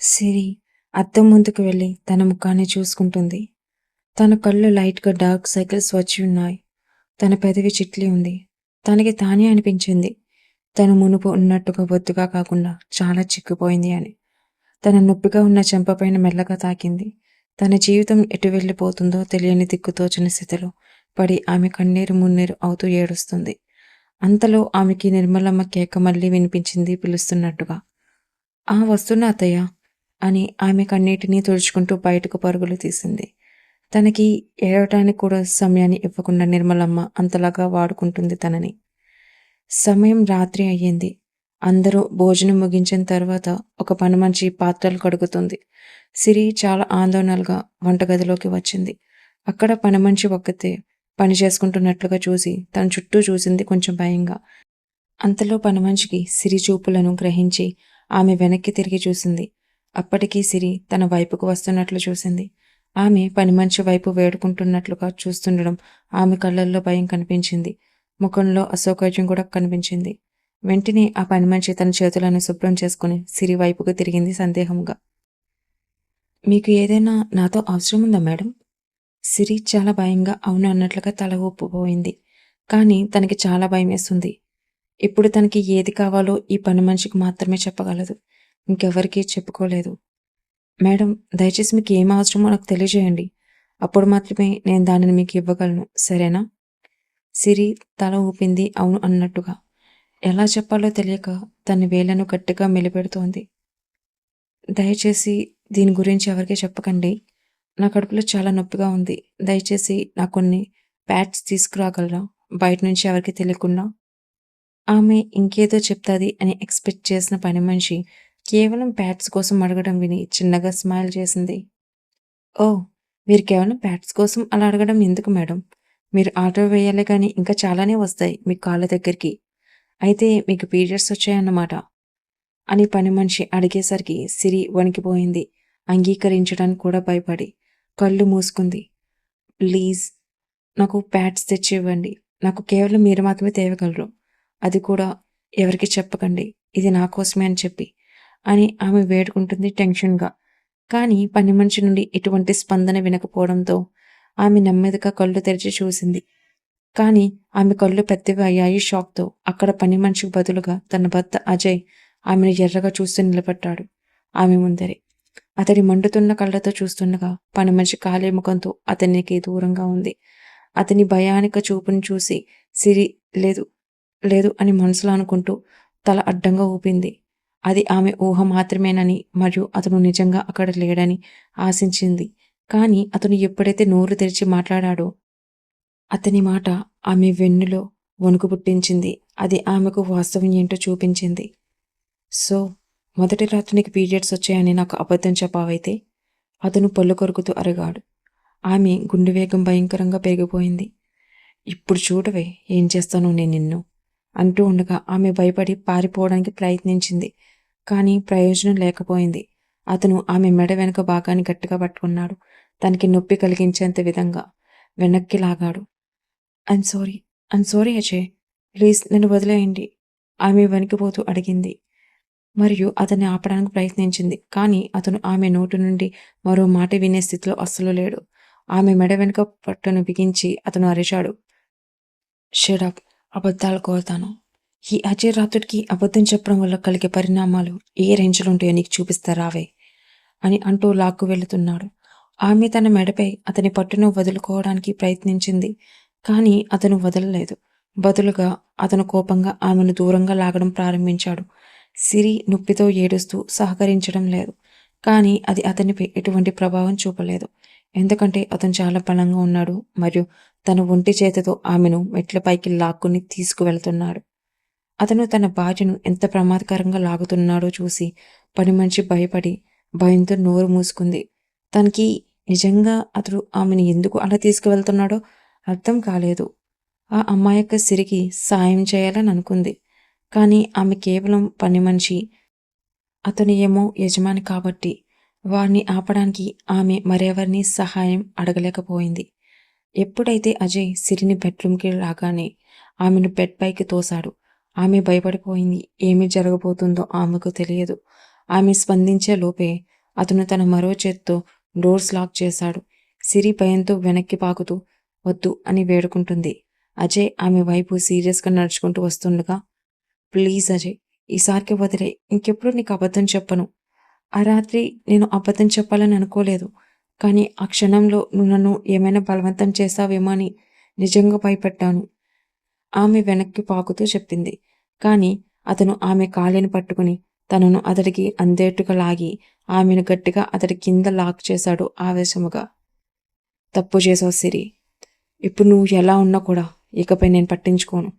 సిరి అద్దం ముందుకు వెళ్ళి తన ముఖాన్ని చూసుకుంటుంది. తన కళ్ళు లైట్గా డార్క్ సైకిల్స్ వచ్చి ఉన్నాయి. తన పెదవి చిట్లి ఉంది. తనకి తానే అనిపించింది. తను మునుపు ఉన్నట్టుగా బొత్తుగా కాకుండా చాలా చిక్కుపోయింది అని. తన నొప్పిగా ఉన్న చెంపపైన మెల్లగా తాకింది. తన జీవితం ఎటు వెళ్ళిపోతుందో తెలియని దిక్కుతోచిన స్థితిలో పడి ఆమె కన్నీరు మున్నీరు అవుతూ ఏడుస్తుంది. అంతలో ఆమెకి నిర్మలమ్మ కేక మళ్ళీ వినిపించింది పిలుస్తున్నట్టుగా. ఆ వస్తున్న అత్తయ్య. అని ఆమె కన్నీటిని తుడుచుకుంటూ బయటకు పరుగులు తీసింది. తనకి ఏడవటానికి కూడా సమయాన్ని ఇవ్వకుండా నిర్మలమ్మ అంతలాగా వాడుకుంటుంది తనని. సమయం రాత్రి అయ్యింది. అందరూ భోజనం ముగించిన తర్వాత ఒక పనిమనిషి పాత్రలు కడుగుతుంది. సిరి చాలా ఆందోళనలుగా వంటగదిలోకి వచ్చింది. అక్కడ పని మనిషి ఒక్కతే పని చేసుకుంటున్నట్లుగా చూసి తన చుట్టూ చూసింది కొంచెం భయంగా. అంతలో పని మనిషికి సిరి చూపులను గ్రహించి ఆమె వెనక్కి తిరిగి చూసింది. అప్పటికీ సిరి తన వైపుకు వస్తున్నట్లు చూసింది. ఆమె పని మనిషి వైపు వేడుకుంటున్నట్లుగా చూస్తుండడం ఆమె కళ్ళల్లో భయం కనిపించింది. ముఖంలో అసౌకర్యం కూడా కనిపించింది. వెంటనే ఆ పని మనిషి తన చేతులను శుభ్రం చేసుకుని సిరి వైపుకు తిరిగింది సందేహంగా. మీకు ఏదైనా నాతో అవసరం ఉందా మేడం? సిరి చాలా భయంగా అవును అన్నట్లుగా తల ఊపిపోయింది కానీ తనకి చాలా భయం వేస్తుంది. ఇప్పుడు తనకి ఏది కావాలో ఈ పని మనిషికి మాత్రమే చెప్పగలదు. ఇంకెవరికీ చెప్పుకోలేదు. మేడం దయచేసి మీకు ఏం అవసరమో నాకు తెలియజేయండి. అప్పుడు మాత్రమే నేను దానిని మీకు ఇవ్వగలను సరేనా? సిరి తల ఊపింది. అవును అన్నట్టుగా. ఎలా చెప్పాలో తెలియక తన వేళ్ళను గట్టిగా మెలిపెడుతోంది. దయచేసి దీని గురించి ఎవరికీ చెప్పకండి. నా కడుపులో చాలా నొప్పిగా ఉంది. దయచేసి నా కొన్ని ప్యాడ్స్ తీసుకురాగలరా? బయట నుంచి ఎవరికి తెలియకుండా? ఆమె ఇంకేదో చెప్తాది అని ఎక్స్పెక్ట్ చేసిన పని మనిషి కేవలం ప్యాడ్స్ కోసం అడగడం విని చిన్నగా స్మైల్ చేసింది. ఓ మీరు కేవలం ప్యాడ్స్ కోసం అలా అడగడం ఎందుకు మేడం? మీరు ఆర్డర్ వేయాలి కానీ ఇంకా చాలానే వస్తాయి మీ కాళ్ళ దగ్గరికి. అయితే మీకు పీరియడ్స్ వచ్చాయన్నమాట. అని పని మనిషి అడిగేసరికి సిరి వణికిపోయింది. అంగీకరించడానికి కూడా భయపడి కళ్ళు మూసుకుంది. ప్లీజ్ నాకు ప్యాడ్స్ తెచ్చి ఇవ్వండి నాకు కేవలం మీరు మాత్రమే తేవగలరు. అది కూడా ఎవరికి చెప్పకండి. ఇది నా కోసమే అని చెప్పి. అని ఆమె వేడుకుంటుంది టెన్షన్గా. కానీ పని మనిషి నుండి ఎటువంటి స్పందన వినకపోవడంతో ఆమె నెమ్మదిగా కళ్ళు తెరిచి చూసింది. కానీ ఆమె కళ్ళు పెద్దవి అయ్యాయి షాక్తో. అక్కడ పని మనిషికి బదులుగా తన భర్త అజయ్ ఆమెను ఎర్రగా చూస్తూ నిలబడ్డాడు. ఆమె ముందరే. అతడి మండుతున్న కళ్ళతో చూస్తుండగా పని మనిషి ఖాళీ ముఖంతో అతనికి దూరంగా ఉంది. అతని భయానిక చూపును చూసి సిరి లేదు లేదు అని మనసులో అనుకుంటూ తల అడ్డంగా ఊపింది. అది ఆమె ఊహ మాత్రమేనని మరియు అతను నిజంగా అక్కడ లేడని ఆశించింది. కానీ అతను ఎప్పుడైతే నోరు తెరిచి మాట్లాడాడో అతని మాట ఆమె వెన్నులో వణుకు పుట్టించింది. అది ఆమెకు వాస్తవం ఏంటో చూపించింది. సో మొదటి రాత్రికి పీరియడ్స్ వచ్చాయని నాకు అబద్ధం చెప్పావైతే? అతను పళ్ళు కొరుకుతూ అరగాడు. ఆమె గుండె వేగం భయంకరంగా పెరిగిపోయింది. ఇప్పుడు చూడవే ఏం చేస్తాను నేను నిన్ను అంటూ ఉండగా ఆమె భయపడి పారిపోవడానికి ప్రయత్నించింది. కానీ ప్రయోజనం లేకపోయింది. అతను ఆమె మెడ వెనుక భాగాన్ని గట్టిగా పట్టుకున్నాడు. తనకి నొప్పి కలిగించేంత విధంగా వెనక్కి లాగాడు. I'm sorry I'm sorry Ajay. Please నన్ను వదిలేయండి. ఆమె వణికిపోతూ అడిగింది. మరియు అతన్ని ఆపడానికి ప్రయత్నించింది. కానీ అతను ఆమె నోటి నుండి మరో మాట వినే స్థితిలో అస్సలు లేడు. ఆమె మెడ వెనుక పట్టును బిగించి అతను అరిచాడు. షడప్ అబద్ధాలు కోరుతాను. ఈ అజయ్ రాత్రుడికి అబద్ధం చెప్పడం వల్ల కలిగే పరిణామాలు ఏ రేంజ్లో ఉంటాయో నీకు చూపిస్తారావే అని అంటూ లాక్కు వెళుతున్నాడు. ఆమె తన మెడపై అతని పట్టును వదులుకోవడానికి ప్రయత్నించింది కానీ అతను వదలలేదు. బదులుగా అతను కోపంగా ఆమెను దూరంగా లాగడం ప్రారంభించాడు. సిరి నొప్పితో ఏడుస్తూ సహకరించడం లేదు కానీ అది అతనిపై ఎటువంటి ప్రభావం చూపలేదు. ఎందుకంటే అతను చాలా బలంగా ఉన్నాడు మరియు తన ఒంటి చేతితో ఆమెను మెట్లపైకి లాక్కుని తీసుకువెళ్తున్నాడు. అతను తన భార్యను ఎంత ప్రమాదకరంగా లాగుతున్నాడో చూసి పని మనిషి భయపడి భయంతో నోరు మూసుకుంది. తనకి నిజంగా అతడు ఆమెను ఎందుకు అలా తీసుకువెళ్తున్నాడో అర్థం కాలేదు. ఆ అమ్మాయి యొక్క సిరికి సాయం చేయాలని అనుకుంది. కానీ ఆమె కేవలం పని మనిషి అతను ఏమో యజమాని కాబట్టి వారిని ఆపడానికి ఆమె మరెవరిని సహాయం అడగలేకపోయింది. ఎప్పుడైతే అజయ్ సిరిని బెడ్రూమ్కి రాగానే ఆమెను బెడ్ పైకి తోశాడు ఆమె భయపడిపోయింది. ఏమి జరగబోతుందో ఆమెకు తెలియదు. ఆమె స్పందించే లోపే అతను తన మరో చేత్తో డోర్స్ లాక్ చేశాడు. సిరి భయంతో వెనక్కి పాకుతూ వద్దు అని వేడుకుంటుంది. అజయ్ ఆమె వైపు సీరియస్గా నడుచుకుంటూ వస్తుండగా ప్లీజ్ అజయ్ ఈసారికి వదిలే ఇంకెప్పుడు నీకు అబద్ధం చెప్పను. ఆ రాత్రి నేను అబద్ధం చెప్పాలని అనుకోలేదు. కానీ ఆ క్షణంలో నువ్వు నన్ను ఏమైనా బలవంతం చేస్తావేమో అని నిజంగా భయపడ్డాను ఆమె వెనక్కి పాకుతూ చెప్పింది. కానీ అతను ఆమె కాలిని పట్టుకుని తనను అతడికి అందేట్టుగా లాగి ఆమెను గట్టిగా అతడి కింద లాక్ చేశాడు ఆవేశముగా. తప్పు చేసావు సిరి. ఇప్పుడు నువ్వు ఎలా ఉన్నా కూడా ఇకపై నేను పట్టించుకోను.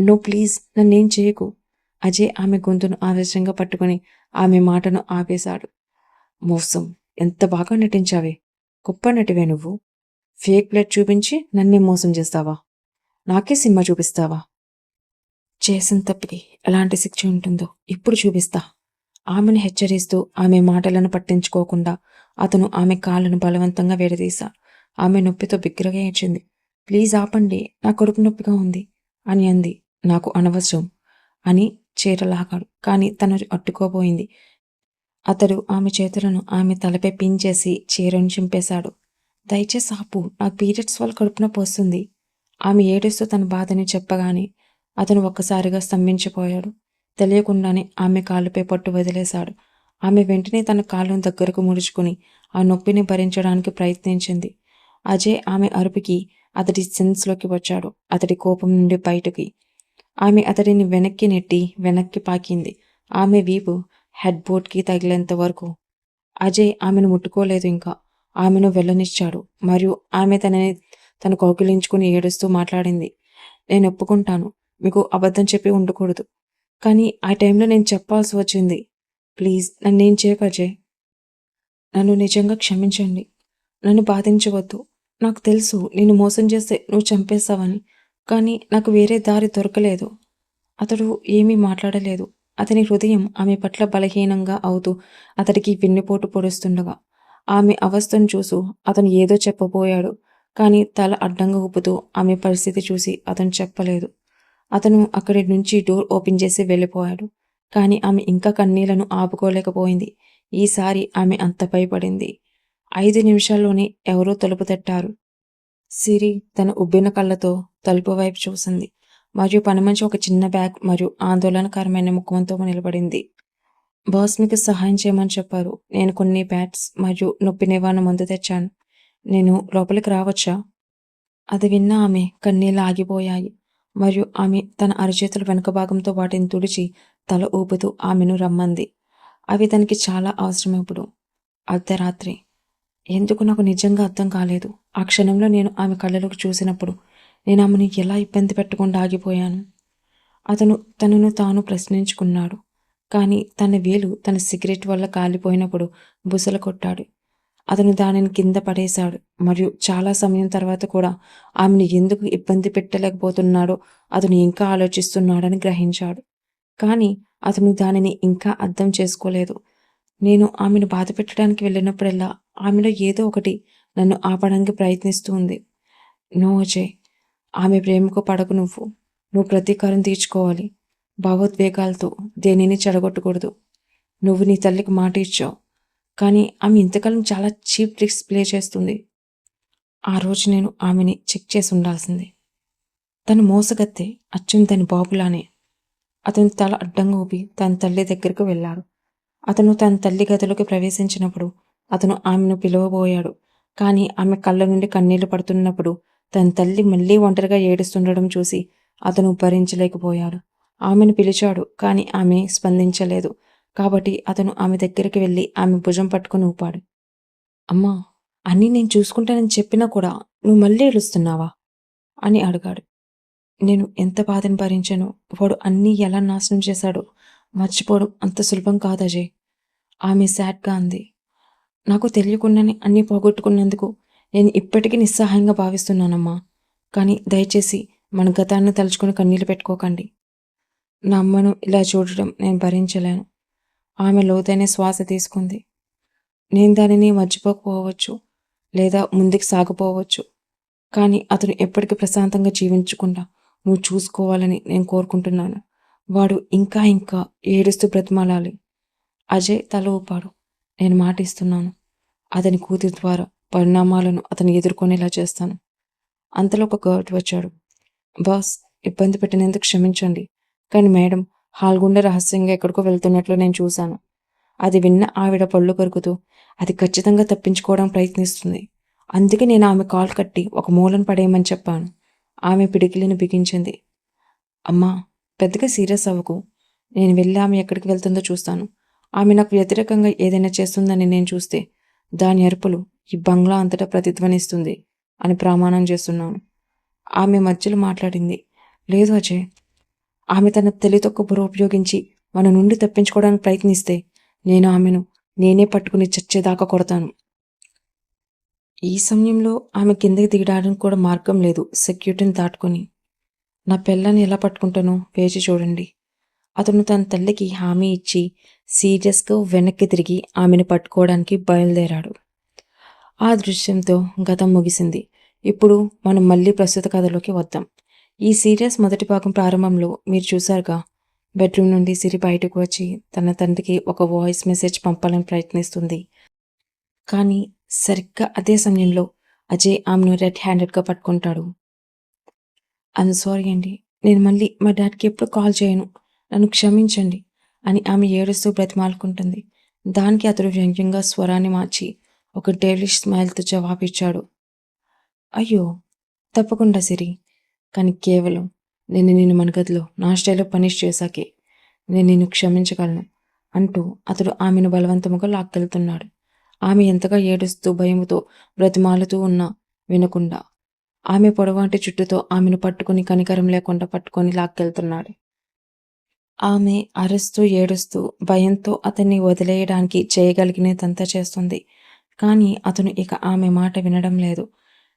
నో ప్లీజ్ నన్నేం చేయకు. అజయ్ ఆమె గొంతును ఆవేశంగా పట్టుకుని ఆమె మాటను ఆపేశాడు. మోసం. ఎంత బాగా నటించావే. గొప్ప నటివే నువ్వు. ఫేక్ బ్లడ్ చూపించి నన్నే మోసం చేస్తావా? నాకే సినిమా చూపిస్తావా? చేసిన తప్పికి ఎలాంటి శిక్ష ఉంటుందో ఇప్పుడు చూపిస్తా. ఆమెను హెచ్చరిస్తూ ఆమె మాటలను పట్టించుకోకుండా అతను ఆమె కాళ్ళను బలవంతంగా విడదీశాడు ఆమె నొప్పితో బిగ్గరగా ఏడ్చింది. ప్లీజ్ ఆపండి నా కడుపు నొప్పిగా ఉంది అని అంది. నాకు అనవసరం అని చీరలాగాడు. కానీ తను అట్టుకోబోయింది. అతడు ఆమె చేతులను ఆమె తలపై పించేసి చేసి చీరను చింపేశాడు. దయచేసి ఆపు నాకు పీరియడ్స్ వల్ల కడుపున పోస్తుంది ఆమె ఏడుస్తూ తన బాధని చెప్పగానే అతను ఒక్కసారిగా స్తంభించిపోయాడు. తెలియకుండానే ఆమె కాళ్ళపై పట్టు వదిలేశాడు. ఆమె వెంటనే తన కాళ్ళను దగ్గరకు ముడుచుకుని ఆ నొప్పిని భరించడానికి ప్రయత్నించింది. అజయ్ ఆమె అరుపుకి అతడి సెన్స్లోకి వచ్చాడు. అతడి కోపం నుండి బయటకి. ఆమె అతడిని వెనక్కి నెట్టి వెనక్కి పాకింది. ఆమె వీపు హెడ్ బోర్డ్కి తగిలేంత వరకు. అజయ్ ఆమెను ముట్టుకోలేదు ఇంకా. ఆమెను వెళ్ళనిచ్చాడు. మరియు ఆమె తనని తను కౌకిలించుకుని ఏడుస్తూ మాట్లాడింది. నేను ఒప్పుకుంటాను. మీకు అబద్ధం చెప్పి ఉండకూడదు. కానీ ఆ టైంలో నేను చెప్పాల్సి వచ్చింది. ప్లీజ్ నన్నేం చేయక అజయ్? నన్ను నిజంగా క్షమించండి. నన్ను బాధించవద్దు. నాకు తెలుసు నేను మోసం చేస్తే నువ్వు చంపేస్తావని. కానీ నాకు వేరే దారి దొరకలేదు. అతడు ఏమీ మాట్లాడలేదు. అతని హృదయం ఆమె పట్ల బలహీనంగా అవుతూ అతడికి వెన్నుపోటు పొడుస్తుండగా. ఆమె అవస్థను చూసు అతను ఏదో చెప్పబోయాడు. కానీ తల అడ్డంగా ఊపుతూ ఆమె పరిస్థితి చూసి అతను చెప్పలేదు. అతను అక్కడి నుంచి డోర్ ఓపెన్ చేసి వెళ్ళిపోయాడు. కానీ ఆమె ఇంకా కన్నీళ్ళను ఆపుకోలేకపోయింది. ఈసారి ఆమె అంత భయపడింది. ఐదు నిమిషాల్లోనే ఎవరో తలుపు తట్టారు. సిరి తన ఉబ్బిన కళ్ళతో తలుపు వైపు చూసింది. మరియు పనిమంచి ఒక చిన్న బ్యాగ్ మరియు ఆందోళనకరమైన ముఖంతో నిలబడింది. బాస్ మీకు సహాయం చేయమని చెప్పారు. నేను కొన్ని బ్యాట్స్ మరియు నొప్పి నివారణ మందు తెచ్చాను. నేను లోపలికి రావచ్చా? అది విన్న ఆమె కన్నీళ్ళు ఆగిపోయాయి. మరియు ఆమె తన అరచేతుల వెనుక భాగంతో వాటిని తుడిచి తల ఊపుతూ ఆమెను రమ్మంది. అవి తనకి చాలా అవసరం ఇప్పుడు. అర్ధరాత్రి. ఎందుకు నాకు నిజంగా అర్థం కాలేదు. ఆ క్షణంలో నేను ఆమె కళ్ళలోకి చూసినప్పుడు నేను ఆమెను ఎలా ఇబ్బంది పెట్టకుండా ఆగిపోయాను? అతను తనను తాను ప్రశ్నించుకున్నాడు. కానీ తన వేలు తన సిగరెట్ వల్ల కాలిపోయినప్పుడు బుసలు కొట్టాడు. అతను దానిని కింద పడేశాడు. మరియు చాలా సమయం తర్వాత కూడా ఆమెను ఎందుకు ఇబ్బంది పెట్టలేకపోతున్నాడో అతను ఇంకా ఆలోచిస్తున్నాడని గ్రహించాడు. కానీ అతను దానిని ఇంకా అర్థం చేసుకోలేదు. నేను ఆమెను బాధ పెట్టడానికి వెళ్ళినప్పుడల్లా ఆమెలో ఏదో ఒకటి నన్ను ఆపడానికి ప్రయత్నిస్తూ ఉంది. నో అజయ్ ఆమె ప్రేమకు పడకు నువ్వు. నువ్వు ప్రతీకారం తీర్చుకోవాలి. భావోద్వేగాలతో దేనిని చెడగొట్టకూడదు. నువ్వు నీ తల్లికి మాట ఇచ్చావు. కానీ ఆమె ఇంతకాలం చాలా చీప్ ట్రిక్స్ ప్లే చేస్తుంది. ఆ రోజు నేను ఆమెని చెక్ చేసి ఉండాల్సింది. తను మోసగత్తే అచ్చం తన బాబులానే. అతను తల అడ్డంగా ఊపి తన తల్లి దగ్గరకు వెళ్ళాడు. అతను తన తల్లి గదిలోకి ప్రవేశించినప్పుడు అతను ఆమెను పిలవబోయాడు. కానీ ఆమె కళ్ళ నుండి కన్నీళ్ళు పడుతున్నప్పుడు తన తల్లి మళ్ళీ ఒంటరిగా ఏడుస్తుండడం చూసి అతను భరించలేకపోయాడు ఆమెను పిలిచాడు కానీ ఆమె స్పందించలేదు. కాబట్టి అతను ఆమె దగ్గరికి వెళ్ళి ఆమె భుజం పట్టుకుని ఊపాడు. అమ్మా అన్నీ నేను చూసుకుంటానని చెప్పినా కూడా నువ్వు మళ్ళీ ఏడుస్తున్నావా? అని అడిగాడు. నేను ఎంత బాధను భరించానో వాడు అన్నీ ఎలా నాశనం చేశాడో మర్చిపోవడం అంత సులభం కాదు అజయ్. ఆమె శాడ్గా అంది. నాకు తెలియకుండానే అన్నీ పోగొట్టుకున్నందుకు నేను ఇప్పటికీ నిస్సహాయంగా భావిస్తున్నానమ్మా. కానీ దయచేసి మన గతాన్ని తలుచుకుని కన్నీళ్ళు పెట్టుకోకండి. నా అమ్మను ఇలా చూడటం నేను భరించలేను. ఆమె లోతైన శ్వాస తీసుకుంది. నేను దానిని మర్చిపోకపోవచ్చు లేదా ముందుకు సాగిపోవచ్చు. కానీ అతను ఎప్పటికీ ప్రశాంతంగా జీవించకుండా నువ్వు చూసుకోవాలని నేను కోరుకుంటున్నాను. వాడు ఇంకా ఇంకా ఏడుస్తూ బ్రతిమాలాలి. అజయ్ తల ఊపాడు. నేను మాటిస్తున్నాను. అతని కూతురి ద్వారా పరిణామాలను అతను ఎదుర్కొనేలా చేస్తాను. అంతలో ఒక గర్డ్ వచ్చాడు. బాస్ ఇబ్బంది పెట్టినందుకు క్షమించండి. కానీ మేడం హాల్గుండె రహస్యంగా ఎక్కడికో వెళ్తున్నట్లు నేను చూశాను. అది విన్న ఆవిడ పళ్ళు కొరుకుతూ అది ఖచ్చితంగా తప్పించుకోవడం ప్రయత్నిస్తుంది. అందుకే నేను ఆమె కాల్ కట్టి ఒక మూలను పడేయమని చెప్పాను. ఆమె పిడికిలిని బిగించింది. అమ్మా పెద్దగా సీరియస్ అవ్వకు. నేను వెళ్ళి ఆమె ఎక్కడికి వెళ్తుందో చూస్తాను. ఆమె నాకు వ్యతిరేకంగా ఏదైనా చేస్తుందని నేను చూస్తే దాని అరుపులు ఈ బంగ్లా అంతటా ప్రతిధ్వనిస్తుంది అని ప్రమాణం చేస్తున్నాను. ఆమె మధ్యలో మాట్లాడింది. లేదు అజయ్ ఆమె తన తెలితొక్క బుర్ర ఉపయోగించి మన నుండి తప్పించుకోవడానికి ప్రయత్నిస్తే నేను ఆమెను నేనే పట్టుకుని చచ్చేదాకా కొడతాను. ఈ సమయంలో ఆమె కిందకి దిగడానికి కూడా మార్గం లేదు సెక్యూరిటీని దాటుకొని. నా పిల్లని ఎలా పట్టుకుంటానో వేచి చూడండి. అతను తన తల్లికి హామీ ఇచ్చి సీరియస్గా వెనక్కి తిరిగి ఆమెను పట్టుకోవడానికి బయలుదేరాడు. ఆ దృశ్యంతో గతం ముగిసింది. ఇప్పుడు మనం మళ్ళీ ప్రస్తుత కథలోకి వద్దాం. ఈ సీరియస్ మొదటి భాగం ప్రారంభంలో మీరు చూసారుగా బెడ్రూమ్ నుండి సిరి బయటకు వచ్చి తన తండ్రికి ఒక వాయిస్ మెసేజ్ పంపాలని ప్రయత్నిస్తుంది. కానీ సరిగ్గా అదే సమయంలో అజయ్ ఆమెను రెడ్ హ్యాండెడ్గా పట్టుకుంటాడు. ఐమ్ సారీ అండి. నేను మళ్ళీ మా డాడీకి ఎప్పుడు కాల్ చేయను. నన్ను క్షమించండి అని ఆమె ఏడుస్తూ బ్రతిమాలుకుంటుంది. దానికి అతడు వ్యంగ్యంగా స్వరాన్ని మార్చి ఒక డేలిష్ స్మైల్తో జవాబిచ్చాడు. అయ్యో తప్పకుండా సిరి. కానీ కేవలం నేను నిన్ను మన గదిలో నా స్టైల్లో పనిష్ చేశాకే నేను నిన్ను క్షమించగలను అంటూ అతడు ఆమెను బలవంతముగా లాక్కెళ్తున్నాడు. ఆమె ఎంతగా ఏడుస్తూ భయముతో బ్రతిమాలుతూ ఉన్నా వినకుండా ఆమె పొడవాటి చుట్టుతో ఆమెను పట్టుకుని కనికరం లేకుండా పట్టుకొని లాక్కెళ్తున్నాడు. ఆమె అరుస్తూ ఏడుస్తూ భయంతో అతన్ని వదిలేయడానికి చేయగలిగినదంతా చేస్తుంది. కానీ అతను ఇక ఆమె మాట వినడం లేదు.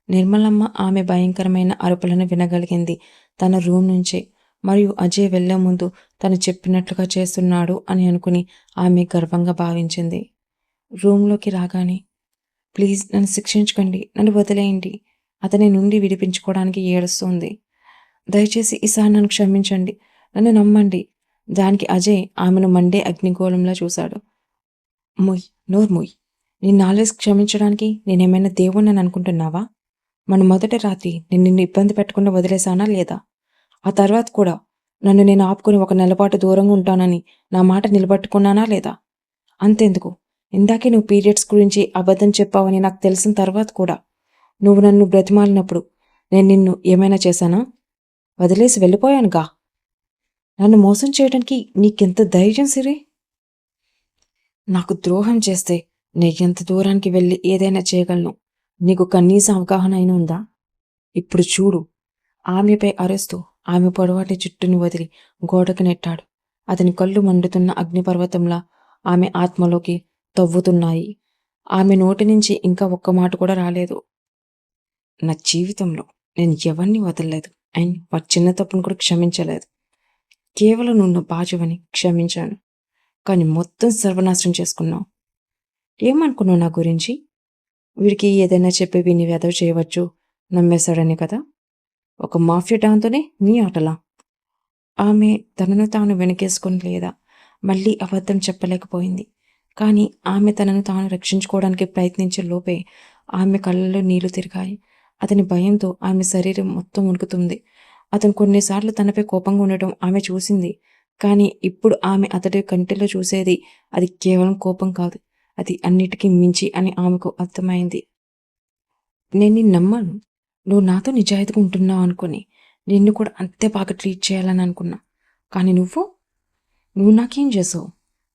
నిర్మలమ్మ ఆమె భయంకరమైన అరుపులను వినగలిగింది. తన రూమ్ నుంచే. మరియు అజయ్ వెళ్ళే ముందు తను చెప్పినట్లుగా చేస్తున్నాడు అని అనుకుని ఆమె గర్వంగా భావించింది. రూమ్లోకి రాగానే ప్లీజ్ నన్ను శిక్షించకండి. నన్ను వదిలేయండి. అతని నుండి విడిపించుకోవడానికి ఏడుస్తుంది. దయచేసి ఈసారి నన్ను క్షమించండి. నన్ను నమ్మండి. దానికి అజయ్ ఆమెను మండే అగ్నిగోళంలా చూశాడు. మొయ్ నోర్ మొయ్ నీ నాలెడ్జ్ క్షమించడానికి నేనేమైనా దేవుణ్ణని అనుకుంటున్నావా? మన మొదటి రాత్రి నేను నిన్ను ఇబ్బంది పెట్టకుండా వదిలేశానా లేదా? ఆ తర్వాత కూడా నన్ను నేను ఆపుకొని ఒక నెలపాటు దూరంగా ఉంటానని నా మాట నిలబట్టుకున్నానా లేదా? అంతెందుకు. ఇందాకే నువ్వు పీరియడ్స్ గురించి అబద్ధం చెప్పావని నాకు తెలిసిన తర్వాత కూడా నువ్వు నన్ను బ్రతిమాలినప్పుడు నేను నిన్ను ఏమైనా చేశానా? వదిలేసి వెళ్ళిపోయానుగా నన్ను మోసం చేయడానికి నీకెంత ధైర్యం సిరి? నాకు ద్రోహం చేస్తే నేను ఎంత దూరానికి వెళ్ళి ఏదైనా చేయగలను? నీకు కనీస అవగాహన అయిన ఉందా? ఇప్పుడు చూడు. ఆమెపై అరుస్తూ ఆమె పొడవాటి చుట్టూని వదిలి గోడకు నెట్టాడు. అతని కళ్ళు మండుతున్న అగ్నిపర్వతంలా ఆమె ఆత్మలోకి తవ్వుతున్నాయి. ఆమె నోటి నుంచి ఇంకా ఒక్క మాట కూడా రాలేదు. నా జీవితంలో నేను ఎవరిని వదలలేదు. అండ్ వారి చిన్న తప్పును కూడా క్షమించలేదు. కేవలం నువ్వు నా బాజువని క్షమించాను. కానీ మొత్తం సర్వనాశనం చేసుకున్నావు. ఏమనుకున్నావు నా గురించి? వీడికి ఏదైనా చెప్పి విని వెదవ చేయవచ్చు. నమ్మేశాడని కదా ఒక మాఫియా డాన్తోనే నీ ఆటలా? ఆమె తనను తాను వెనకేసుకొని లేదా మళ్ళీ అబద్ధం చెప్పలేకపోయింది. కానీ ఆమె తనను తాను రక్షించుకోవడానికి ప్రయత్నించే లోపే ఆమె కళ్ళలో నీళ్ళు తిరిగాయి. అతని భయంతో ఆమె శరీరం మొత్తం ఉణుకుతుంది అతను కొన్నిసార్లు తనపై కోపంగా ఉండటం ఆమె చూసింది. కానీ ఇప్పుడు ఆమె అతడి కంటిలో చూసేది అది కేవలం కోపం కాదు. అది అన్నిటికీ మించి అని ఆమెకు అర్థమైంది. నేను నిన్ను నమ్మను. నువ్వు నాతో నిజాయితీగా ఉంటున్నావు అనుకుని నిన్ను కూడా అంతే బాగా ట్రీట్ చేయాలని అనుకున్నా. కానీ నువ్వు నువ్వు నాకేం చేసావు?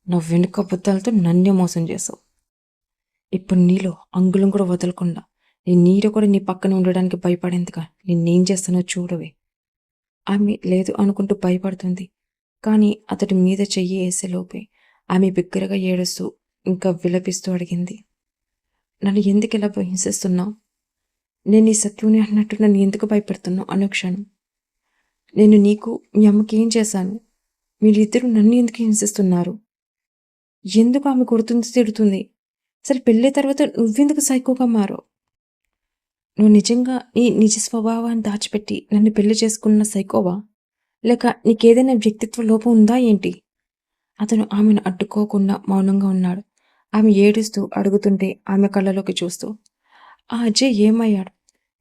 నా వెనుక బుద్ధాలతో నన్నే మోసం చేసావు. ఇప్పుడు నీలో అంగుళం కూడా వదలకుండా నీ నీరు కూడా నీ పక్కన ఉండడానికి భయపడేందుగా నిన్నేం చేస్తానో చూడవే. ఆమె లేదు అనుకుంటూ భయపడుతుంది. కానీ అతడి మీద చెయ్యి వేసేలోపే ఆమె బిగ్గరగా ఏడుస్తూ ఇంకా విలపిస్తూ అడిగింది. నన్ను ఎందుకు ఇలా హింసిస్తున్నావు? నేను ఈ సత్యుని అన్నట్టు నన్ను ఎందుకు భయపెడుతున్నావు అనుక్షణం నేను నీకు మీ అమ్మకి ఏం చేశాను? మీరిద్దరూ నన్ను ఎందుకు హింసిస్తున్నారు? ఎందుకు ఆమె కొడుతుంది తిడుతుంది? సరే పెళ్ళే తర్వాత నువ్వెందుకు సైకోగా మారో నువ్వు నిజంగా నీ నిజ స్వభావాన్ని దాచిపెట్టి నన్ను పెళ్ళి చేసుకున్న సైకోవా? లేక నీకేదైనా వ్యక్తిత్వ లోపం ఉందా ఏంటి? అతను ఆమెను అడ్డుకోకుండా మౌనంగా ఉన్నాడు. ఆమె ఏడుస్తూ అడుగుతుంటే ఆమె కళ్ళలోకి చూస్తూ ఆ అజయ్ ఏమయ్యాడు?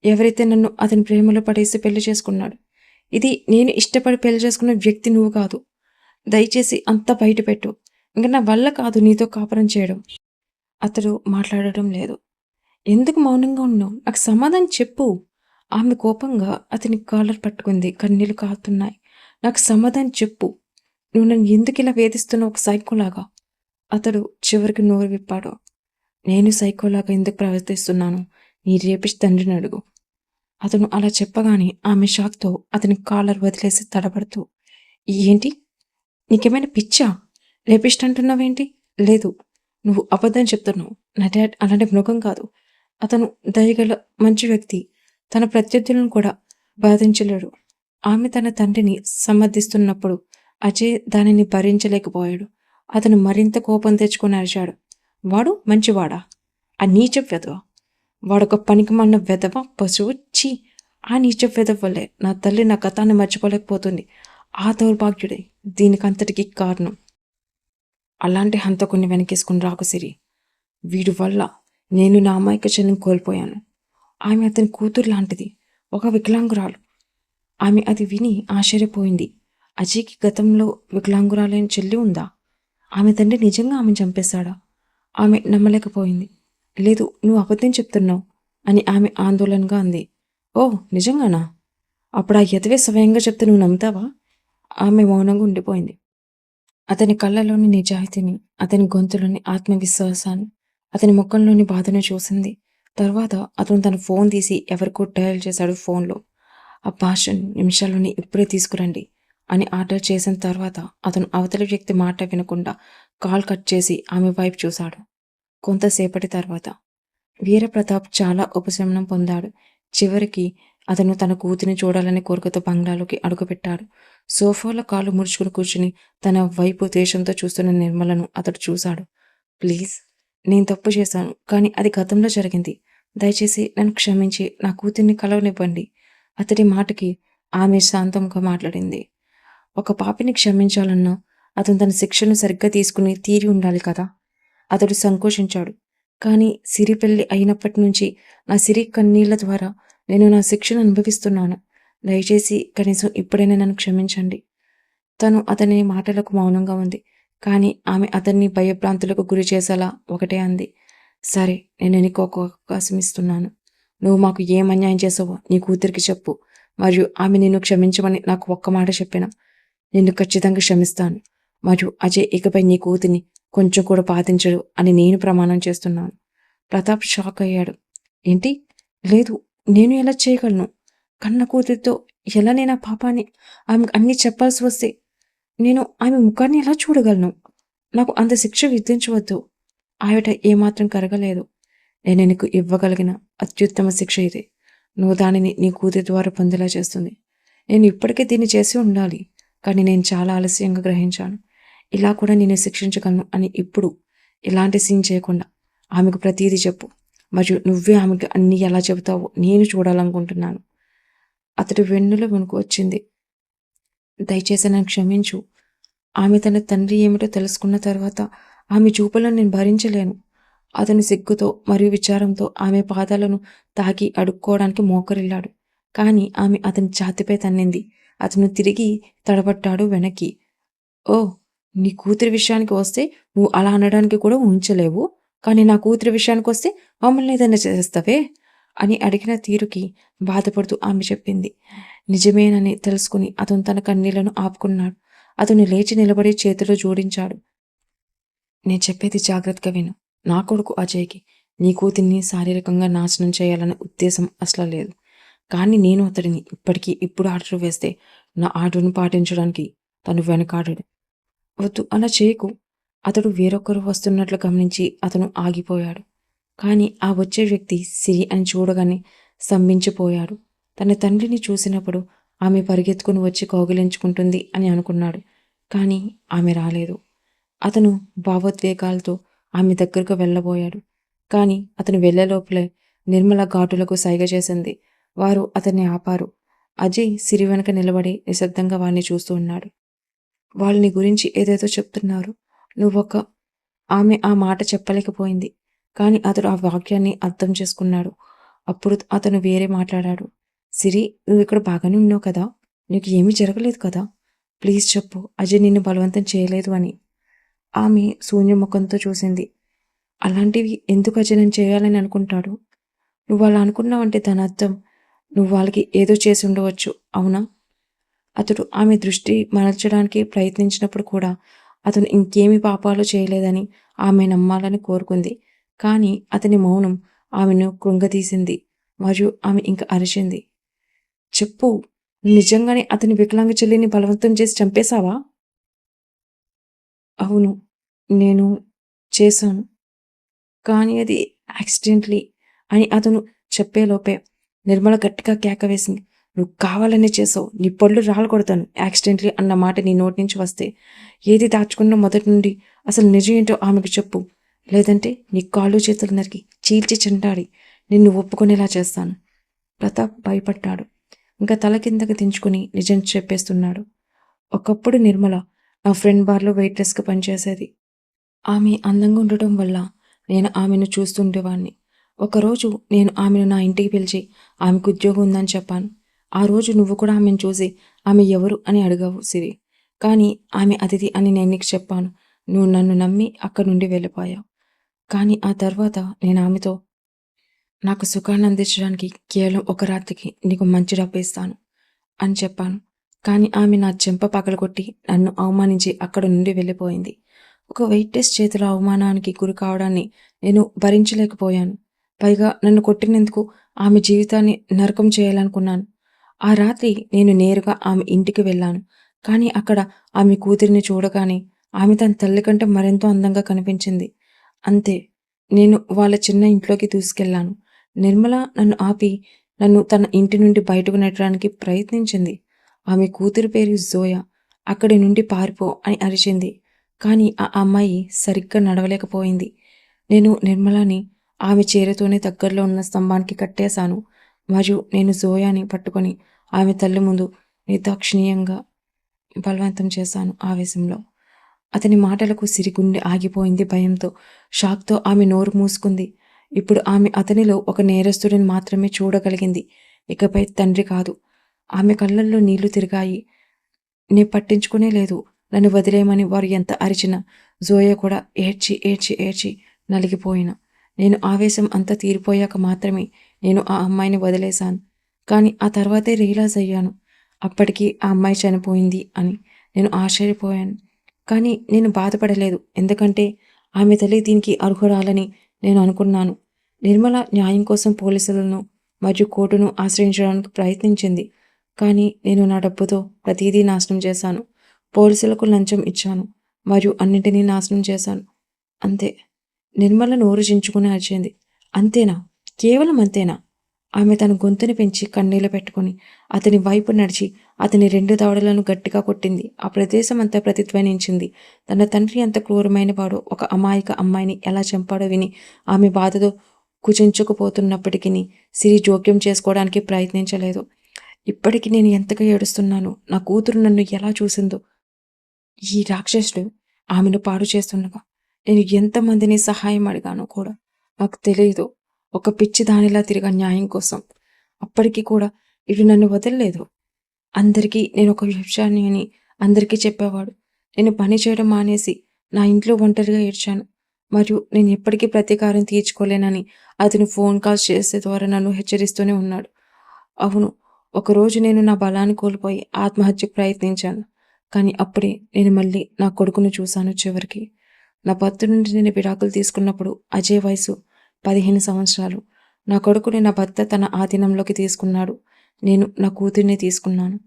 ఎవరైతే నన్ను అతని ప్రేమలో పడేసి పెళ్ళి చేసుకున్నాడు? ఇది నేను ఇష్టపడి పెళ్ళి చేసుకున్న వ్యక్తి నువ్వు కాదు. దయచేసి అంతా బయటపెట్టు ఇంకా నా వల్ల కాదు నీతో కాపురం చేయడం. అతడు మాట్లాడడం లేదు. ఎందుకు మౌనంగా ఉన్నావు? నాకు సమాధానం చెప్పు. ఆమె కోపంగా అతని కాలర్ పట్టుకుంది కన్నీళ్ళు కారుతున్నాయి నాకు సమాధానం చెప్పు. నువ్వు నన్ను ఎందుకు ఇలా వేధిస్తున్నావు ఒక సైకోలాగా? అతడు చివరికి నోరు విప్పాడు. నేను సైకోలాగా ఎందుకు ప్రవర్తిస్తున్నాను? నీ రేపిష్ తండ్రిని అడుగు. అతను అలా చెప్పగానే ఆమె షాక్తో అతని కాలర్ వదిలేసి తడబడుతూ ఏంటి? నీకేమైనా పిచ్చా? రేపిస్ట్ అంటున్నావేంటి? లేదు నువ్వు అబద్ధం చెప్తున్నావు. నా డాడ్ అలాంటి మృగం కాదు. అతను దయగల మంచి వ్యక్తి. తన ప్రత్యర్థులను కూడా బాధించలేడు. ఆమె తన తండ్రిని సమర్థిస్తున్నప్పుడు అజయ్ దానిని భరించలేకపోయాడు. అతను మరింత కోపం తెచ్చుకొని అరిచాడు. వాడు మంచివాడా? ఆ నీచ వెధవ? వాడొక పనికిమన్న వెధవ పశువు? చీ ఆ నీచ వెధవ వల్లే నా తల్లి నా గతాన్ని మర్చిపోలేకపోతుంది. ఆ దౌర్భాగ్యుడే దీనికంతటికి కారణం. అలాంటి హంతకుని వెనకేసుకుని రాకు సిరి. వీడి వల్ల నేను నా అమాయక చెల్లిని కోల్పోయాను. ఆమె అతని కూతురు లాంటిది. ఒక వికలాంగురాలు. ఆమె అది విని ఆశ్చర్యపోయింది. అజయ్కి గతంలో వికలాంగురాలైన చెల్లి ఉందా? ఆమె తండ్రి నిజంగా ఆమెను చంపేశాడా? ఆమె నమ్మలేకపోయింది. లేదు నువ్వు అబద్ధం చెప్తున్నావు అని ఆమె ఆందోళనగా అంది. ఓ నిజంగానా? అప్పుడు ఆ ఎదవే స్వయంగా చెప్తే నువ్వు నమ్ముతావా? ఆమె మౌనంగా ఉండిపోయింది. అతని కళ్ళలోని నిజాయితీని అతని గొంతులోని ఆత్మవిశ్వాసాన్ని అతని ముఖంలోని బాధను చూసింది. తర్వాత అతను తన ఫోన్ తీసి ఎవరికో డయల్ చేశాడు ఫోన్లో. ఆ భాష నిమిషాల్లోని ఇప్పుడే తీసుకురండి. అని ఆర్డర్ చేసిన తర్వాత అతను అవతలి వ్యక్తి మాట వినకుండా కాల్ కట్ చేసి ఆమె వైపు చూశాడు. కొంతసేపటి తర్వాత వీరప్రతాప్ చాలా ఉపశమనం పొందాడు. చివరికి అతను తన కూతురిని చూడాలని కోరికతో బంగ్లాలోకి అడుగుపెట్టాడు. సోఫాలో కాలు ముడుచుకుని కూర్చుని తన వైపు దేశంతో చూస్తున్న నిర్మలను అతడు చూశాడు. ప్లీజ్ నేను తప్పు చేశాను కానీ అది గతంలో జరిగింది. దయచేసి నన్ను క్షమించి నా కూతుర్ని కలవనివ్వండి. అతడి మాటకి ఆమె శాంతంగా మాట్లాడింది. ఒక పాపిని క్షమించాలన్నా అతను తన శిక్షను సరిగ్గా తీసుకుని తీరి ఉండాలి కదా? అతడు సంకోచించాడు. కానీ సిరి పెళ్ళి అయినప్పటి నుంచి నా సిరి కన్నీళ్ళ ద్వారా నేను నా శిక్షను అనుభవిస్తున్నాను. దయచేసి కనీసం ఇప్పుడైనా నన్ను క్షమించండి. తను అతని మాటలకు మౌనంగా ఉంది. కానీ ఆమె అతన్ని భయభ్రాంతులకు గురి చేసేలా ఒకటే అంది. సరే నేను నీకు ఒక అవకాశం ఇస్తున్నాను. నువ్వు మాకు ఏం అన్యాయం చేసావో నీ కూతురికి చెప్పు. మరియు ఆమె నిన్ను క్షమించమని నాకు ఒక్క మాట చెప్పిన. నిన్ను ఖచ్చితంగా క్షమిస్తాను. మరియు అజయ్ ఇకపై నీ కూతుని కొంచెం కూడా పాటించడు అని నేను ప్రమాణం చేస్తున్నాను. ప్రతాప్ షాక్ అయ్యాడు. ఏంటి? లేదు నేను ఎలా చేయగలను? కన్న కూతురితో ఎలా నేను ఆ పాపాన్ని ఆమె అన్ని చెప్పాల్సి వస్తే నేను ఆమె ముఖాన్ని ఎలా చూడగలను? నాకు అంత శిక్ష విధించవద్దు. ఆవిడ ఏమాత్రం కరగలేదు. నేను నీకు ఇవ్వగలిగిన అత్యుత్తమ శిక్ష ఇది. నువ్వు దానిని నీ కూతురి ద్వారా పొందేలా చేస్తుంది. నేను ఇప్పటికే దీన్ని చేసి ఉండాలి. కానీ నేను చాలా ఆలస్యంగా గ్రహించాను. ఇలా కూడా నేను శిక్షించగలను అని ఇప్పుడు ఇలాంటి సీన్ చేయకుండా ఆమెకు ప్రతీది చెప్పు. మరియు నువ్వే ఆమెకు అన్ని ఎలా చెబుతావో నేను చూడాలనుకుంటున్నాను. అతడి వెన్నుల వణుకు వచ్చింది. దయచేసి నన్ను క్షమించు. ఆమె తన తండ్రి ఏమిటో తెలుసుకున్న తర్వాత ఆమె చూపులను నేను భరించలేను. అతని సిగ్గుతో మరియు విచారంతో ఆమె పాదాలను తాకి అడుక్కోవడానికి మోకరిల్లాడు. కానీ ఆమె అతని ఛాతిపై తన్నింది. అతను తిరిగి తడబట్టాడు వెనక్కి. ఓ నీ కూతురి విషయానికి వస్తే నువ్వు అలా అనడానికి కూడా ఉంచలేవు కానీ నా కూతురి విషయానికి వస్తే మమ్మల్ని ఏదైనా చేస్తావే అని అడిగిన తీరుకి బాధపడుతూ ఆమె చెప్పింది. నిజమేనని తెలుసుకుని అతను తన కన్నీళ్ళను ఆపుకున్నాడు. అతను లేచి నిలబడి చేతులు జోడించాడు. నేను చెప్పేది జాగ్రత్తగా విను. నా కొడుకు అజయ్కి నీ కూతుర్ని శారీరకంగా నాశనం చేయాలనే ఉద్దేశం అసలు లేదు. కానీ నేను అతడిని ఇప్పటికీ ఇప్పుడు ఆర్డర్ వేస్తే నా ఆర్డర్ను పాటించడానికి తను వెనకాడాడు. వద్దు అలా చేయకు. అతడు వేరొకరు వస్తున్నట్లు గమనించి అతను ఆగిపోయాడు. కానీ ఆ వచ్చే వ్యక్తి సిరి అని చూడగానే స్తంభించిపోయాడు. తన తండ్రిని చూసినప్పుడు ఆమె పరిగెత్తుకుని వచ్చి కౌగిలించుకుంటుంది అని అనుకున్నాడు. కానీ ఆమె రాలేదు. అతను భావోద్వేగాలతో ఆమె దగ్గరకు వెళ్ళబోయాడు. కానీ అతను వెళ్ళేలోపలే నిర్మల ఘాటులకు సైగ చేసింది. వారు అతన్ని ఆపారు. అజయ్ సిరి వెనక నిలబడి నిశ్శబ్దంగా వారిని చూస్తూ ఉన్నాడు. వాళ్ళు నీ గురించి ఏదేదో చెప్తున్నారు. నువ్వొక ఆమె ఆ మాట చెప్పలేకపోయింది. కానీ అతడు ఆ వాక్యాన్ని అర్థం చేసుకున్నాడు. అప్పుడు అతను వేరే మాట్లాడాడు. సిరి నువ్వు ఇక్కడ బాగానే ఉన్నావు కదా? నీకు ఏమీ జరగలేదు కదా? ప్లీజ్ చెప్పు. అజయ్ నిన్ను బలవంతం చేయలేదు అని. ఆమె శూన్య ముఖంతో చూసింది. అలాంటివి ఎందుకు అజయ్ నేను చేయాలని అనుకుంటాడు? నువ్వు అలా అనుకున్నావంటే దాని అర్థం నువ్వు వాళ్ళకి ఏదో చేసి ఉండవచ్చు అవునా? అతడు ఆమె దృష్టి మరల్చడానికి ప్రయత్నించినప్పుడు కూడా అతను ఇంకేమి పాపాలు చేయలేదని ఆమె నమ్మాలని కోరుకుంది. కానీ అతని మౌనం ఆమెను కృంగతీసింది మరియు ఆమె ఇంక అరిచింది. చెప్పు నిజంగానే అతని వికలాంగ చెల్లిని బలవంతం చేసి చంపేశావా? అవును నేను చేశాను. కానీ అది యాక్సిడెంట్లీ అని అతను చెప్పేలోపే నిర్మల గట్టిగా కేక వేసింది. నువ్వు కావాలని చేసావు. నీ పళ్ళు రాళ్ళు కొడతాను. యాక్సిడెంట్లీ అన్న మాట నీ నోటి నుంచి వస్తే ఏది దాచుకున్న మొదటి నుండి అసలు నిజం ఏంటో ఆమెకు చెప్పు. లేదంటే నీ కాళ్ళు చేతులు నరికి చీల్చి చెంటాడి నిన్ను ఒప్పుకునేలా చేస్తాను. ప్రతాప్ భయపడ్డాడు. ఇంకా తల కిందకి దించుకుని నిజం చెప్పేస్తున్నాడు. ఒకప్పుడు నిర్మల నా ఫ్రెండ్ బార్లో వెయిట్రెస్గా పనిచేసేది. ఆమె అందంగా ఉండటం వల్ల నేను ఆమెను చూస్తుండేవాణ్ణి. ఒకరోజు నేను ఆమెను నా ఇంటికి పిలిచి ఆమెకు ఉద్యోగం ఉందని చెప్పాను. ఆ రోజు నువ్వు కూడా ఆమెను చూసి ఆమె ఎవరు? అని అడిగావు సిరి. కానీ ఆమె అతిథి అని నేను నీకు చెప్పాను. నువ్వు నన్ను నమ్మి అక్కడి నుండి వెళ్ళిపోయావు. కానీ ఆ తర్వాత నేను ఆమెతో నాకు సుఖాన్ని అందించడానికి కేవలం ఒక రాత్రికి నీకు మంచి డబ్బు ఇస్తాను అని చెప్పాను. కానీ ఆమె నా చెంప పగలగొట్టి నన్ను అవమానించి అక్కడ నుండి వెళ్ళిపోయింది. ఒక వెయిట్ టెస్ట్ చేతుల అవమానానికి గురి కావడాన్ని నేను భరించలేకపోయాను. పైగా నన్ను కొట్టినందుకు ఆమె జీవితాన్ని నరకం చేయాలనుకున్నాను. ఆ రాత్రి నేను నేరుగా ఆమె ఇంటికి వెళ్ళాను. కానీ అక్కడ ఆమె కూతురిని చూడగానే ఆమె తన తల్లి కంటే మరెంతో అందంగా కనిపించింది. అంతే నేను వాళ్ళ చిన్న ఇంట్లోకి తీసుకెళ్ళాను నిర్మల నన్ను ఆపి నన్ను తన ఇంటి నుండి బయటకు నెట్టడానికి ప్రయత్నించింది. ఆమె కూతురు పేరు జోయా అక్కడి నుండి పారిపో అని అరిచింది. కానీ ఆ అమ్మాయి సరిగ్గా నడవలేకపోయింది. నేను నిర్మలని ఆమె చీరతోనే దగ్గరలో ఉన్న స్తంభానికి కట్టేశాను. మరియు నేను జోయాని పట్టుకొని ఆమె తల్లి ముందు నిర్దాక్షిణీయంగా బలవంతం చేశాను ఆవేశంలో. అతని మాటలకు సిరిగుండి ఆగిపోయింది భయంతో షాక్తో ఆమె నోరు మూసుకుంది. ఇప్పుడు ఆమె అతనిలో ఒక నేరస్తుడిని మాత్రమే చూడగలిగింది. ఇకపై తండ్రి కాదు. ఆమె కళ్ళల్లో నీళ్ళు తిరిగాయి. నే పట్టించుకునే లేదు. నన్ను వదిలేయమని వారు ఎంత అరిచినా జోయ కూడా ఏడ్చి ఏడ్చి ఏడ్చి నలిగిపోయిన నేను ఆవేశం అంతా తీరిపోయాక మాత్రమే నేను ఆ అమ్మాయిని వదిలేశాను. కానీ ఆ తర్వాతే రియలైజ్ అయ్యాను. అప్పటికి ఆ అమ్మాయి చనిపోయింది అని నేను ఆశ్చర్యపోయాను. కానీ నేను బాధపడలేదు. ఎందుకంటే ఆమె తల్లి దీనికి అర్హురాలని నేను అనుకున్నాను. నిర్మల న్యాయం కోసం పోలీసులను మరియు కోర్టును ఆశ్రయించడానికి ప్రయత్నించింది. కానీ నేను నా డబ్బుతో ప్రతిదీ నాశనం చేశాను. పోలీసులకు లంచం ఇచ్చాను మరియు అన్నింటినీ నాశనం చేశాను. అంతే. నిర్మల నోరు చించుకుని అరిచింది. అంతేనా? కేవలం అంతేనా? ఆమె తన గొంతుని పెంచి కన్నీళ్ళు పెట్టుకుని అతని వైపు నడిచి అతని రెండు దవడలను గట్టిగా కొట్టింది. ఆ ప్రదేశం అంతా ప్రతిధ్వనించింది. తన తండ్రి అంత క్రూరమైన వాడు ఒక అమాయక అమ్మాయిని ఎలా చంపాడో విని ఆమె బాధతో కుచించుకుపోతున్నప్పటికీ సిరి జోక్యం చేసుకోవడానికి ప్రయత్నించలేదు. ఇప్పటికి నేను ఎంతగా ఏడుస్తున్నాను నా కూతురు నన్ను ఎలా చూసిందో. ఈ రాక్షసుడు ఆమెను పాడు చేస్తుండగా నేను ఎంతమందిని సహాయం అడిగానో కూడా నాకు తెలియదు ఒక పిచ్చి దానిలా తిరిగా న్యాయం కోసం. అప్పటికి కూడా ఇటు నన్ను వదలలేదు. అందరికీ నేను ఒక విషయాన్ని అని అందరికీ చెప్పేవాడు. నేను పని చేయడం మానేసి నా ఇంట్లో ఒంటరిగా ఏడ్చాను. మరియు నేను ఎప్పటికీ ప్రతీకారం తీర్చుకోలేనని అతను ఫోన్ కాల్స్ చేసే ద్వారా నన్ను హెచ్చరిస్తూనే ఉన్నాడు. అవును ఒకరోజు నేను నా బలాన్ని కోల్పోయి ఆత్మహత్యకు ప్రయత్నించాను. కానీ అప్పుడే నేను మళ్ళీ నా కొడుకును చూశాను చివరికి. నా భర్త నుండి నేను విడాకులు తీసుకున్నప్పుడు అజయ్ వయసు పదిహేను సంవత్సరాలు. నా కొడుకుని నా భర్త తన ఆధీనంలోకి తీసుకున్నాడు. నేను నా కూతుర్ని తీసుకున్నాను.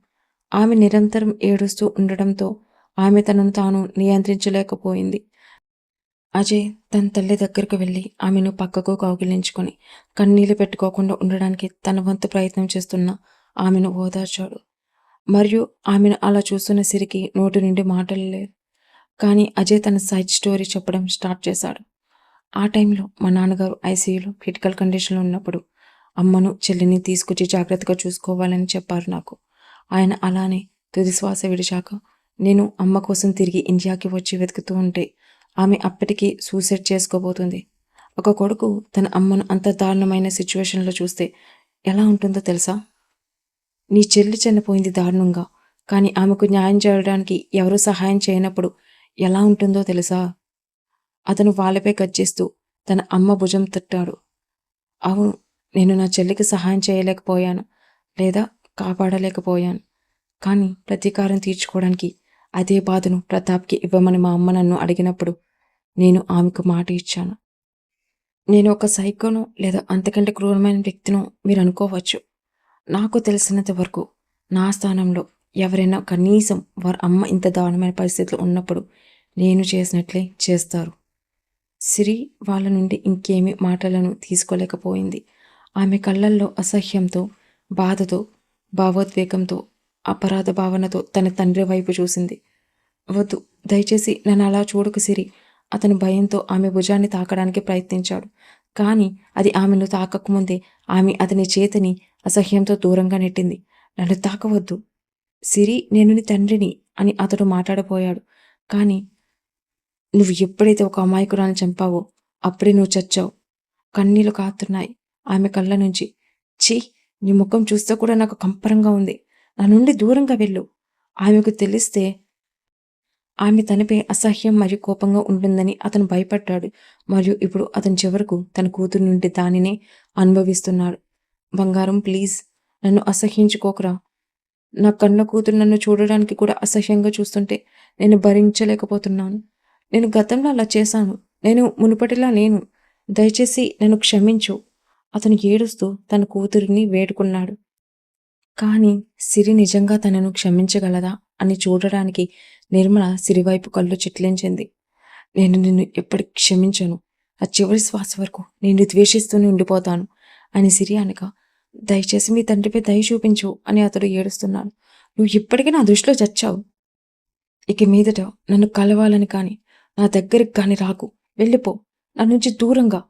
ఆమె నిరంతరం ఏడుస్తూ ఉండడంతో ఆమె తనను తాను నియంత్రించలేకపోయింది. అజయ్ తన తల్లి దగ్గరకు వెళ్ళి ఆమెను పక్కకు కౌగిలించుకొని కన్నీళ్ళు పెట్టుకోకుండా ఉండడానికి తన వంతు ప్రయత్నం చేస్తున్న ఆమెను ఓదార్చాడు. మరియు ఆమెను అలా చూస్తున్న సిరికి నోటి నుండి మాటలు లేదు కానీ అజయ్ తన సైడ్ స్టోరీ చెప్పడం స్టార్ట్ చేశాడు. ఆ టైంలో మా నాన్నగారు ఐసీయూలో క్రిటికల్ కండిషన్లో ఉన్నప్పుడు అమ్మను చెల్లిని తీసుకొచ్చి జాగ్రత్తగా చూసుకోవాలని చెప్పారు నాకు. ఆయన అలానే తుది శ్వాస విడిచాక నేను అమ్మ కోసం తిరిగి ఇండియాకి వచ్చి వెతుకుతూ ఉంటే ఆమె అప్పటికి సూసైడ్ చేసుకోబోతుంది. ఒక కొడుకు తన అమ్మను అంత దారుణమైన సిచ్యువేషన్లో చూస్తే ఎలా ఉంటుందో తెలుసా? నీ చెల్లి చనిపోయింది దారుణంగా కానీ ఆమెకు న్యాయం చేయడానికి ఎవరూ సహాయం చేయనప్పుడు ఎలా ఉంటుందో తెలుసా? అతను వాళ్ళపై చేస్తూ తన అమ్మ భుజం తట్టాడు. అవును నేను నా చెల్లికి సహాయం చేయలేకపోయాను లేదా కాపాడలేకపోయాను. కానీ ప్రతీకారం తీర్చుకోవడానికి అదే బాధను ప్రతాప్కి ఇవ్వమని మా అమ్మ నన్ను అడిగినప్పుడు నేను ఆమెకు మాట ఇచ్చాను. నేను ఒక సైకోను లేదా అంతకంటే క్రూరమైన వ్యక్తినో మీరు అనుకోవచ్చు. నాకు తెలిసినంత వరకు నా స్థానంలో ఎవరైనా కనీసం వారి అమ్మ ఇంత దారుణమైన పరిస్థితిలో ఉన్నప్పుడు నేను చేసినట్లే చేస్తారు. సిరి వాళ్ళ నుండి ఇంకేమీ మాటలను తీసుకోలేకపోయింది. ఆమె కళ్ళల్లో అసహ్యంతో బాధతో భావోద్వేగంతో అపరాధ భావనతో తన తండ్రి వైపు చూసింది. వద్దు దయచేసి నన్ను అలా చూడకు సిరి. అతను భయంతో ఆమె భుజాన్ని తాకడానికి ప్రయత్నించాడు. కానీ అది ఆమెను తాకకముందే ఆమె అతని చేతిని అసహ్యంతో దూరంగా నెట్టింది. నన్ను తాకవద్దు. సిరి నేను నీ తండ్రిని అని అతడు మాట్లాడబోయాడు. కానీ నువ్వు ఎప్పుడైతే ఒక అమాయకురాన్ని చంపావో అప్పుడే నువ్వు చచ్చావు. కన్నీళ్ళు కాతున్నాయి ఆమె కళ్ళ నుంచి. ఛీ నీ ముఖం చూస్తే కూడా నాకు కంపరంగా ఉంది. నా నుండి దూరంగా వెళ్ళు. ఆమెకు తెలిస్తే ఆమె తనపై అసహ్యం మరియు కోపంగా ఉంటుందని అతను భయపడ్డాడు. మరియు ఇప్పుడు అతని చివరకు తన కూతురు నుండి దానినే అనుభవిస్తున్నాడు. బంగారం ప్లీజ్ నన్ను అసహ్యించుకోకరా నా కన్న కూతురు నన్ను చూడడానికి కూడా అసహ్యంగా చూస్తుంటే నేను భరించలేకపోతున్నాను. నేను గతంలో అలా చేశాను. నేను మునుపటిలా లేను. దయచేసి నన్ను క్షమించు. అతను ఏడుస్తూ తన కూతురిని వేడుకున్నాడు. కానీ సిరి నిజంగా తనను క్షమించగలదా అని చూడడానికి నిర్మల సిరివైపు కళ్ళు చిట్లించింది. నేను నిన్ను ఎప్పటికి క్షమించను. ఆ చివరి శ్వాస వరకు నేను ద్వేషిస్తూనే ఉండిపోతాను అని సిరి అనగా దయచేసి మీ తండ్రిపై దయ చూపించు అని అతడు ఏడుస్తున్నాడు. నువ్వు ఇప్పటికీ నా దృష్టిలో చచ్చావు. ఇక మీదట నన్ను కలవాలని కానీ నా దగ్గరికి కానీ రాకు. వెళ్ళిపో. నా నుంచి దూరంగా.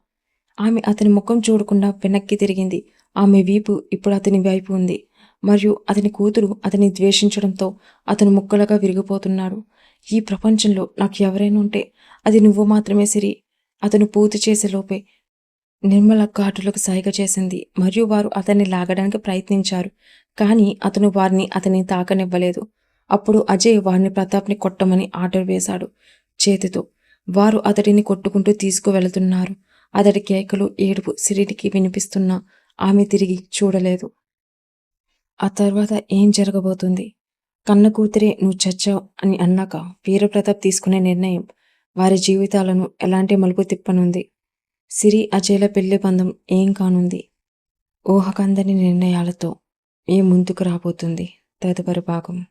ఆమె అతని ముఖం చూడకుండా వెనక్కి తిరిగింది. ఆమె వీపు ఇప్పుడు అతని వైపు ఉంది. మరియు అతని కూతురు అతని ద్వేషించడంతో అతను ముక్కలుగా విరిగిపోతున్నాడు. ఈ ప్రపంచంలో నాకు ఎవరైనా ఉంటే అది నువ్వు మాత్రమే సిరి. అతను పూర్తి చేసే లోపే నిర్మల ఘాటులకు సైగ చేసింది. మరియు వారు అతన్ని లాగడానికి ప్రయత్నించారు. కానీ అతను వారిని అతని తాకనివ్వలేదు. అప్పుడు అజయ్ వారిని ప్రతాప్ని కొట్టమని ఆర్డర్ వేశాడు. చేతితో. వారు అతడిని కొట్టుకుంటూ తీసుకువెళుతున్నారు. అతడి కేకలు ఏడుపు సిరికి వినిపిస్తున్నా ఆమె తిరిగి చూడలేదు. ఆ తర్వాత ఏం జరగబోతుంది? కన్న కూతురే నువ్వు చచ్చావు అని అన్నాక వీరప్రతాప్ తీసుకునే నిర్ణయం. వారి జీవితాలను ఎలాంటి మలుపు తిప్పనుంది? సిరి అజయ్ల పెళ్ళి బంధం ఏం కానుంది? ఊహకందని నిర్ణయాలతో ఏం ముందుకు రాబోతుంది? తదుపరి భాగం.